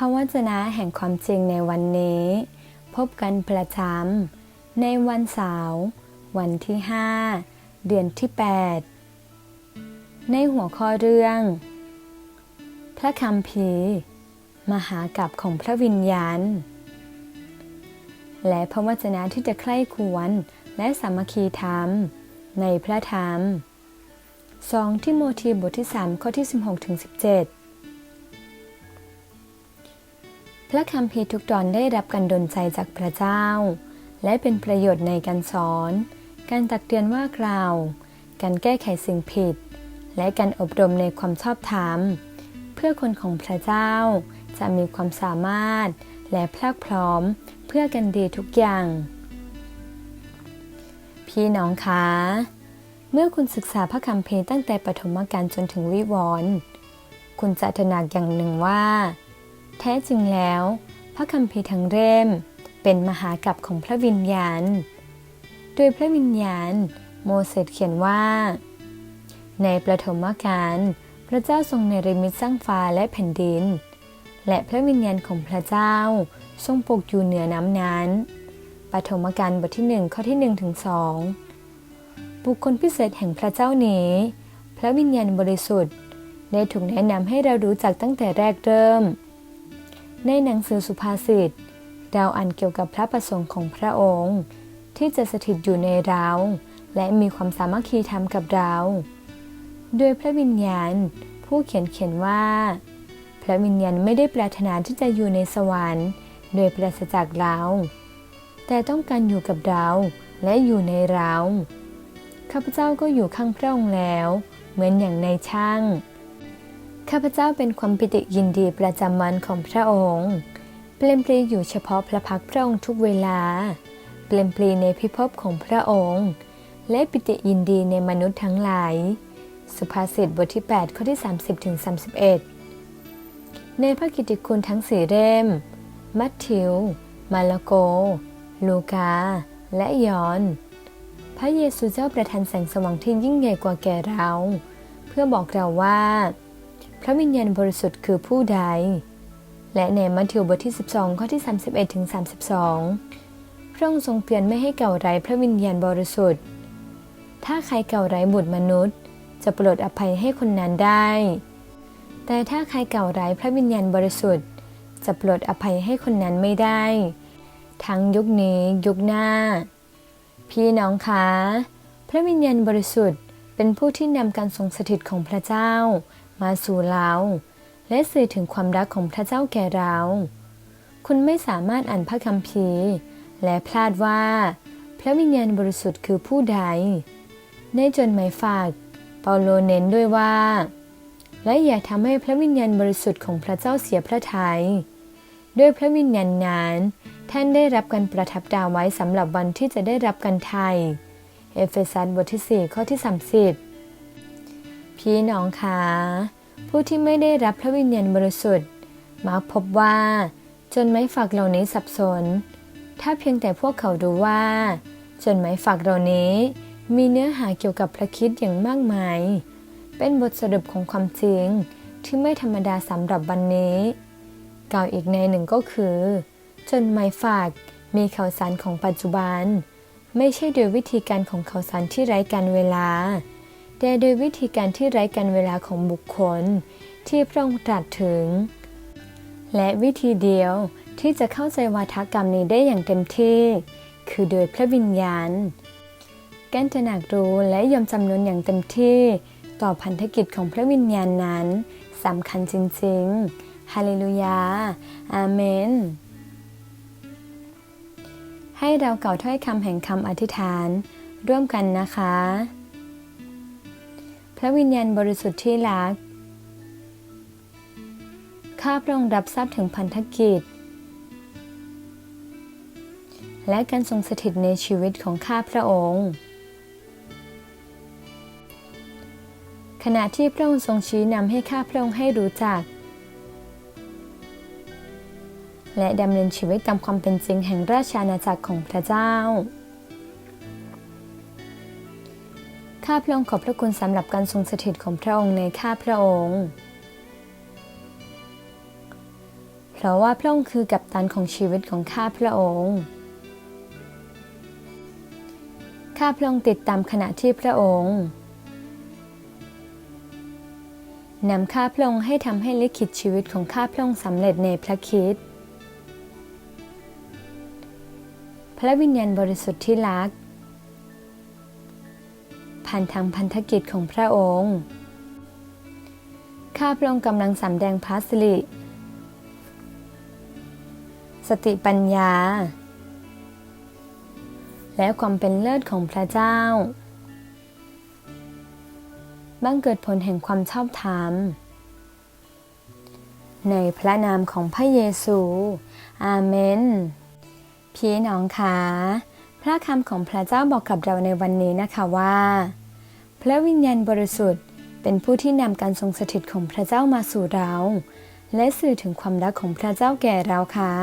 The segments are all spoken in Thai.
พระวจนะแห่งความจริงในวันนี้ พบกันประจำในวันเสาร์วันที่ 5 เดือนที่ 8 ในหัวข้อเรื่อง พระคัมภีมหากับของพระวิญญาณ และพระวจนะที่จะใคร่ควรและสามัคคีธรรม ในพระธรรม 2 ทิโมธีบทที่ 3 ข้อที่ 16 พระคัมภีร์ทุกตอนได้รับการดลใจจากพระเจ้า และเป็นประโยชน์ในการสอน การตักเตือนว่ากล่าว การแก้ไขสิ่งผิด และการอบรมในความชอบธรรม เพื่อคนของพระเจ้าจะมีความสามารถ และพรักพร้อมเพื่อกันดีทุกอย่าง พี่น้องคะเมื่อคุณศึกษาพระคัมภีร์ตั้งแต่ปฐมกาลจนถึงวิวรณ์คุณจะตระหนักอย่างหนึ่งว่า แท้จริงแล้ว พระคัมภีร์ทั้งเล่มเป็นมหากรัปของพระวิญญาณ โดยพระวิญญาณ โมเสสเขียนว่า ในประถมกาลพระเจ้าทรงเนรมิตสร้างฟ้าและแผ่นดิน และพระวิญญาณของพระเจ้าทรงปกอยู่เหนือน้ำนั้นปฐมกาลบทที่หนึ่งข้อที่หนึ่งถึงสองบุคคลพิเศษแห่งพระเจ้านี้ พระวิญญาณบริสุทธิ์ ได้ถูกแนะนำให้เรารู้จักตั้งแต่แรกเริ่ม ในหนังสือสุภาษิตเราอ่านเกี่ยวกับพระประสงค์ของพระองค์ ที่จะสถิตอยู่ในเรา และมีความสามัคคีธรรมกับเรา โดยพระวิญญาณ ผู้เขียนเขียนว่า พระวิญญาณไม่ได้ปรารถนาที่จะอยู่ในสวรรค์ โดยปราศจากเรา แต่ต้องการอยู่กับเราและอยู่ในเราข้าพเจ้าก็อยู่ข้างพระองค์แล้ว เหมือนอย่างในช่าง ข้าพเจ้าเป็นความปิติยินดีประจำวันของพระองค์เปลมปลีอยู่เฉพาะพระพักตร์พระองค์ทุกเวลา เปลมปลีในพิภพของพระองค์ และปิติยินดีในมนุษย์ทั้งหลาย สุภาษิตบทที่ 8 ข้อที่ 30ถึง31 ในพระกิตติคุณทั้งสี่เล่ม มัทธิว มาระโก ลูกา และยอน พระเยซูเจ้าประทานแสงสว่างที่ยิ่งใหญ่กว่าแก่เรา เพื่อบอกเราว่า พระวิญญาณบริสุทธิ์คือผู้ใด และในมัทธิวบทที่ 12 ข้อที่ 31ถึง32 พระองค์ทรงเตือนไม่ให้เก่าไร้พระวิญญาณบริสุทธิ์ ถ้าใครเก่าไร้บุตรมนุษย์ จะปรดอภัยให้คนนั้นได้ แต่ถ้าใครเก่าไร้พระวิญญาณบริสุทธิ์ จะปรดอภัยให้คนนั้นไม่ได้ ทั้งยุคนี้ยุคหน้า พี่น้องคะ พระวิญญาณบริสุทธิ์เป็นผู้ที่นำการทรงสถิตของพระเจ้า มาสู่เรา และสื่อถึงความรักของพระเจ้าแก่เรา คุณไม่สามารถอ่านพระคัมภีร์ และพลาดว่า พระวิญญาณบริสุทธิ์คือผู้ใด ในจดหมายฝากเปาโลเน้นด้วยว่า และอย่าทำให้พระวิญญาณบริสุทธิ์ของพระเจ้าเสียพระทยัยด้วยพระวิญญาณนั้นท่านได้รับการประทับดาวไว้สำหรับวันที่จะได้รับการไทย เอเฟซัสบทที่ 4 ข้อที่ 30 พี่น้องคะผู้ที่ไม่ได้รับพระวิญญาณบริสุทธิ์ มักพบว่าจนไม้ฝากเหล่านี้สับสน ถ้าเพียงแต่พวกเขารู้ว่า จนไม้ฝากเหล่านี้มีเนื้อหาเกี่ยวกับพระคิดอย่างมากมาย เป็นบทสรุปของความจริงที่ไม่ธรรมดาสำหรับวันนี้ กล่าวอีกในหนึ่งก็คือ จนไม้ฝากมีข่าวสารของปัจจุบัน ไม่ใช่โดยวิธีการของข่าวสารที่ไร้การเวลา แต่โดยวิธีการที่ไร้การเวลาของบุคคลที่พระองค์ตรัสถึง และวิธีเดียวที่จะเข้าใจวาทกรรมนี้ได้อย่างเต็มที่ คือโดยพระวิญญาณการตระหนักรู้และยอมจำนวนอย่างเต็มที่ต่อพันธกิจของพระวิญญาณนั้นสำคัญจริงๆ ฮาเลลูยา อาเมน ให้เราเก่าถ้อยคำแห่งคำอธิษฐานร่วมกันนะคะ พระวิญญาณบริสุทธิ์ที่รัก ข้าพระองค์รับทราบถึงพันธกิจ และการทรงสถิตในชีวิตของข้าพระองค์ ขณะที่พระองค์ทรงชี้นำให้ข้าพระองค์ให้รู้จัก และดำเนินชีวิตตามความเป็นจริงแห่งราชอาณาจักรของพระเจ้า ข้าพระองค์ขอบพระคุณสำหรับการทรงสถิตของพระองค์ในข้าพระองค์ เพราะว่าพระองค์คือกัปตันของชีวิตของข้าพระองค์ ข้าพระองค์ติดตามขณะที่พระองค์นำข้าพระองค์ให้ทำให้ลิขิตชีวิตของข้าพระองค์สำเร็จในพระคิด พระวิญญาณบริสุทธิ์ที่รัก ผ่านทางพันธกิจของพระองค์ ข้าพระองค์กำลังสำแดงพระสิริ สติปัญญา และความเป็นเลิศของพระเจ้าบังเกิดผลแห่งความชอบธรรม ในพระนามของพระเยซู อาเมน พี่น้องคะ ระคำของพระเจ้าบอกกับเราในวันนี้นะคะว่า พระวิญญาณบริสุทธิ์ เป็นผู้ที่นำการทรงสถิตของพระเจ้ามาสู่เรา และสื่อถึงความรักของพระเจ้าแก่เราค่ะ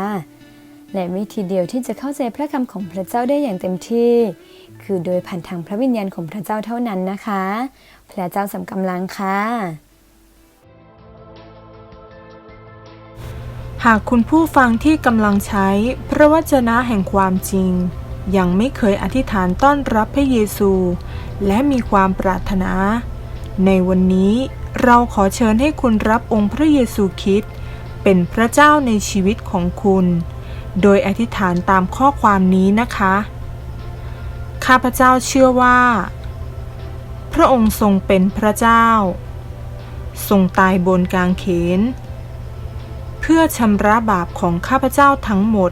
และวิธีเดียวที่จะเข้าใจพระคำของพระเจ้าได้อย่างเต็มที่ คือโดยผ่านทางพระวิญญาณของพระเจ้าเท่านั้นนะคะ พระเจ้าสำกำลังค่ะหากคุณผู้ฟังที่กำลังใช้พระวจนะแห่งความจริง ยังไม่เคยอธิษฐานต้อนรับพระเยซู และมีความปรารถนา ในวันนี้เราขอเชิญให้คุณรับองค์พระเยซูคริสต์เป็นพระเจ้าในชีวิตของคุณ โดยอธิษฐานตามข้อความนี้นะคะ ข้าพเจ้าเชื่อว่า พระองค์ทรงเป็นพระเจ้า ทรงตายบนกางเขน เพื่อชำระบาปของข้าพเจ้าทั้งหมด